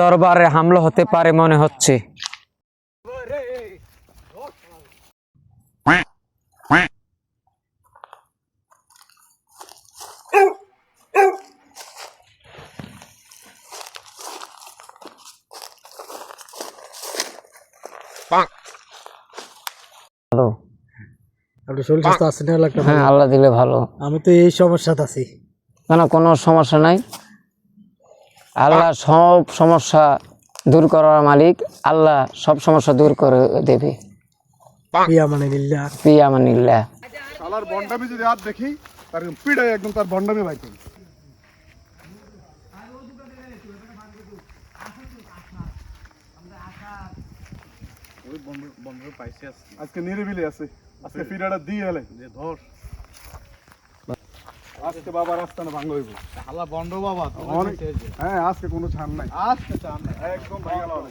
দরবারে হামলা হতে পারে মনে হচ্ছে। ভালো আপনি শরীর স্বাস্থ্য আছেন না হ্যাঁ আল্লাহ দিলে ভালো। আমি তো এই সমস্যাতে আছি। কেন কোনো সমস্যা নাই। আল্লাহ সব সমস্যা দূর করার মালিক। আল্লাহ সব সমস্যা দূর করে দেবে। মানে লিল্লা। পিয়ামানিল্লাহ শালার বন্ডামি যদি আর দেখি তার পিড়াই একদম তার বন্ডামি ভাই করি আজকে। নিরিবিলি আছে। আজকে পিড়াটা দিয়ে এলে। ধর। আজকে বাবা রাস্তা না হইব। হালা বন্ড বাবা অনেক হ্যাঁ আজকে কোনো ছাড় নাই। আজকে চান না। একদম ভাঙা হবে